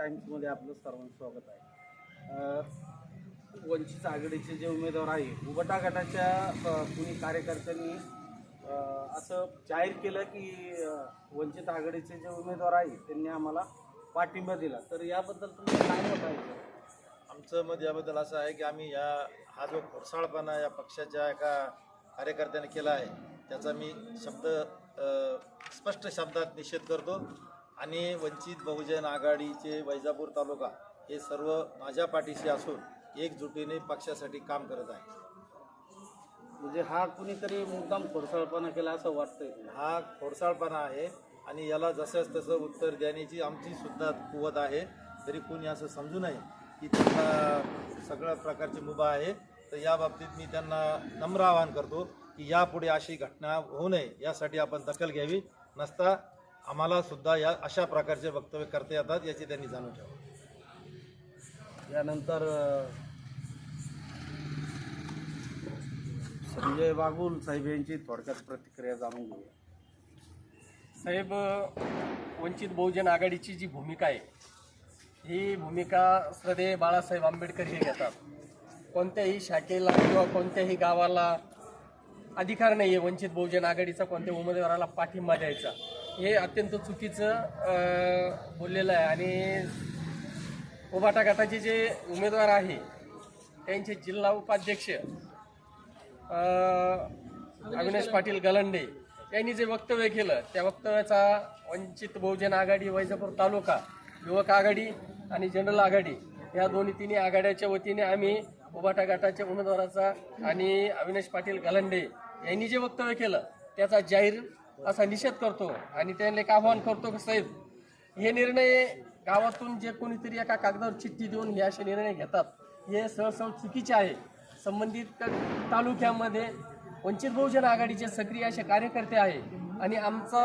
टाइम्समध्ये आपलं सर्वांचं स्वागत आहे. वंचित आघाडीचे जे उमेदवार आहे उबटा गटाच्या कुणी कार्यकर्त्यांनी असं जाहीर केलं की वंचित आघाडीचे जे उमेदवार आहे त्यांनी आम्हाला पाठिंबा दिला. तर याबद्दल तुम्ही काय मत आहे? आमचं मत याबद्दल असं आहे की आम्ही या हा जो खोडसाळपणा या पक्षाच्या एका कार्यकर्त्याने केला आहे त्याचा मी शब्द स्पष्ट शब्दात निषेध करतो. आणि वंचित बहुजन आघाडीचे वैजापूर तालुका हे सर्व माझ्या पाठीशी असून एकजुटीने पक्षासाठी काम करत आहे. म्हणजे हा कुणीतरी मुद्दाम खोडसाळपणा केला असं वाटतंय? हा खोडसाळपणा आहे आणि याला जसंच तसं उत्तर देण्याची आमची सुद्धा कुवत आहे. तरी कोणी असं समजू नये की त्यांना सगळ्या प्रकारची मुभा आहे. तर या बाबतीत मी त्यांना नम्र आवाहन करतो की यापुढे अशी घटना होऊ नये. यासाठी आपण दखल घ्यावी. नसता आम्हाला सुद्धा या अशा प्रकारचे वक्तव्य करता येतात याची त्यांनी जाणून ठेवा. यानंतर संजय बागुल साहेब यांची थोडक्यात प्रतिक्रिया जाणून घेऊया. साहेब वंचित बहुजन आघाडीची जी भूमिका आहे ही भूमिका श्रद्धेय बाळासाहेब आंबेडकर हे घेतात. कोणत्याही शाखेला किंवा कोणत्याही गावाला अधिकार नाही आहे वंचित बहुजन आघाडीचा कोणत्या उमेदवाराला पाठिंबा द्यायचा. हे अत्यंत चुकीचं बोललेलं आहे. आणि उभाटा गटाचे जे उमेदवार आहे त्यांचे जिल्हा उपाध्यक्ष अविनाश पाटील गलंडे यांनी जे वक्तव्य केलं त्या वक्तव्याचा वंचित बहुजन आघाडी वैजापूर तालुका युवक आघाडी आणि जनरल आघाडी या दोन्ही तिन्ही आघाड्याच्या वतीने आम्ही उभाटा गटाच्या उमेदवाराचा आणि अविनाश पाटील गलंडे यांनी जे वक्तव्य केलं त्याचा जाहीर असा निषेध करतो आणि त्यांना एक आवाहन करतो की साहेब हे निर्णय गावातून जे कोणीतरी एका कागदावर चिठ्ठी देऊन हे असे निर्णय घेतात हे सहसह चुकीचे आहे. संबंधित तालुक्यामध्ये वंचित बहुजन आघाडीचे सक्रिय असे कार्यकर्ते आहे आणि आमचा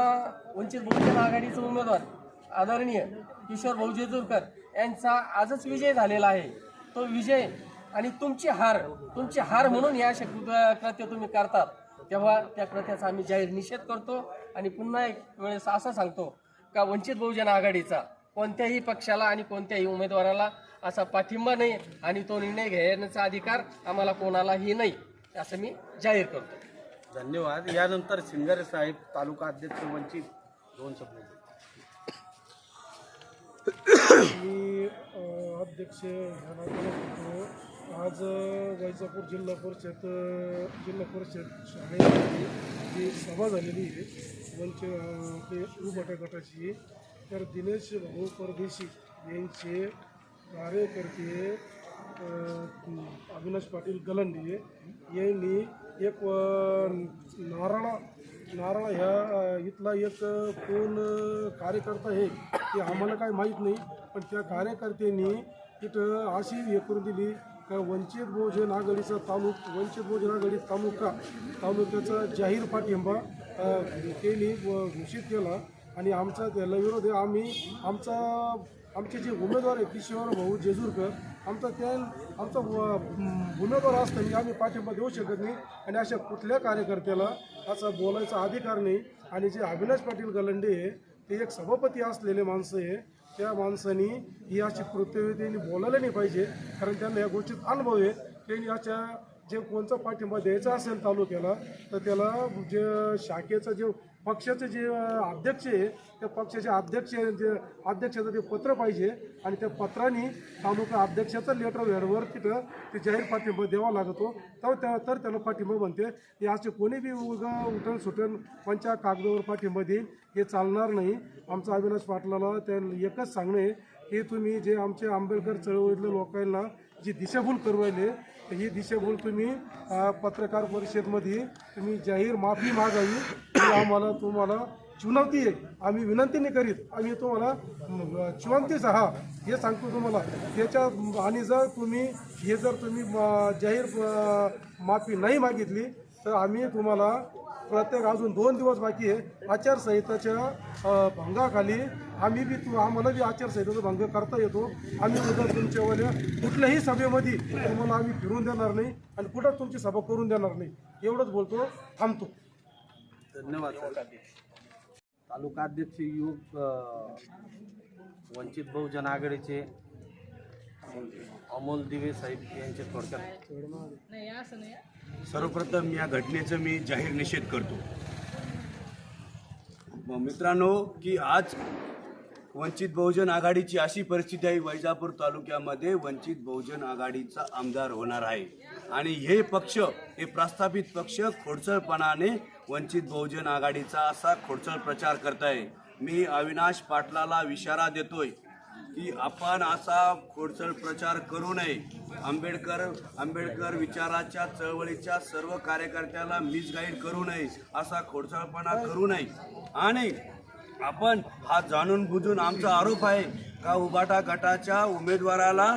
वंचित बहुजन आघाडीचा उमेदवार आदरणीय किशोर भाऊ जेजूरकर यांचा आजच विजय झालेला आहे. तो विजय आणि तुमची हार तुमची हार म्हणून या असे कृत्य तुम्ही करतात. तेव्हा त्या कृत्याचा आम्ही जाहीर निषेध करतो आणि पुन्हा एक वेळेस असं सांगतो का वंचित बहुजन आघाडीचा कोणत्याही पक्षाला आणि कोणत्याही उमेदवाराला असा पाठिंबा नाही आणि तो निर्णय घेण्याचा अधिकार आम्हाला कोणालाही नाही असं मी जाहीर करतो. धन्यवाद. यानंतर सिंगारे साहेब तालुका अध्यक्ष वंचित दोन शब्द. मी अध्यक्ष आज अ, जिल्हा परिषद जिल्हा परिषद शाळेमध्ये जी सभा झालेली आहे वंच आपले उभटा गटाची तर दिनेश भाऊ परदेशी यांचे कार्यकर्ते अविनाश पाटील गलंडे यांनी एक नारळा नारळा नारळ ह्या इथला एक कोण कार्यकर्ता आहे ते आम्हाला काही माहीत नाही पण त्या कार्यकर्त्यांनी तिथं अशी हे करून दिली. का वंचित बहुजन आघाडीचा तालुक वंचित बहुजन आघाडी तालुका तालुक्याचा जाहीर पाठिंबा केली व- घोषित केला. आणि आमचा त्याला विरोध आहे. आम्ही आमचा आमचे जे उमेदवार आहे किशोर भाऊ जेजूरकर आमचा त्या आमचा उमेदवार असताना आम्ही पाठिंबा देऊ शकत नाही. आणि अशा कुठल्या कार्यकर्त्याला असा बोलायचा अधिकार नाही. आणि जे अविनाश पाटील गलंडे आहे ते एक सभापती असलेले माणसं आहे त्या माणसाने ही अशी कृत्य त्यांनी बोलायला नाही पाहिजे. कारण त्यांना या गोष्टीत अनुभव आहे. त्यांनी याच्या जे कोणचा पाठिंबा द्यायचा असेल तालुक्याला तर त्याला जे शाखेचं जे पक्षाचे जे अध्यक्ष आहे त्या पक्षाचे अध्यक्ष जे अध्यक्षाचं ते पत्र पाहिजे आणि त्या पत्राने तालुका अध्यक्षाचं लेटर वेळेवर तिथं ते जाहीर पाठिंबा द्यावा लागतो. तर त्या तर त्याला पाठिंबा बनते हे असे कोणी बी उग उठण सुटण पंचा कागदावर पाठिंबा देईल हे चालणार नाही. आमचं अविनाश पाटलाला त्या एकच सांगणं आहे की तुम्ही जे आमचे आंबेडकर चळवळीतल्या लोकांना जी दिशाभूल करू राहिले ही दिशाभूल तुम्ही पत्रकार परिषदमध्ये तुम्ही जाहीर माफी मागावी. आम्हाला तुम्हाला चुनवती आहे. आम्ही विनंती नाही करीत आम्ही तुम्हाला म, आहात हा हे सांगतो तुम्हाला. त्याच्या आणि जर तुम्ही हे जर तुम्ही जाहीर माफी नाही मागितली तर आम्ही तुम्हाला प्रत्येक अजून दोन दिवस बाकी आहे. आचारसंहिताच्या भंगाखाली आम्ही बी तू आम्हाला बी आचारसंहितेचा भंग करता येतो. आम्ही उद्या तुमच्यावाल्या कुठल्याही सभेमध्ये तुम्हाला आम्ही फिरून देणार नाही आणि कुठं तुमची सभा करून देणार नाही. एवढंच बोलतो थांबतो. धन्यवाद सर. तालुका अध्यक्ष युग वंचित बहुजन आघाडीचे अमोल दिवे साहेब यांचे थोडक्यात. सर्वप्रथम या घटनेचं मी जाहीर निषेध करतो. मित्रांनो की आज वंचित बहुजन आघाडीची अशी परिस्थिती आहे वैजापूर तालुक्यामध्ये वंचित बहुजन आघाडीचा आमदार होणार आहे. आणि हे पक्ष हे प्रस्थापित पक्ष खोडचळपणाने वंचित बहुजन आघाडीचा असा खोडचळ प्रचार करत आहे मी अविनाश पाटलाला इशारा देतोय की आपण असा खोडचळ प्रचार करू नये. आंबेडकर आंबेडकर विचाराच्या चळवळीच्या सर्व कार्यकर्त्याला मिसगाईड करू नये असा खोडचळपणा करू नये. आणि आपण हा जाणून बुजून आमचा आरोप आहे का उबाटा गटाच्या उमेदवाराला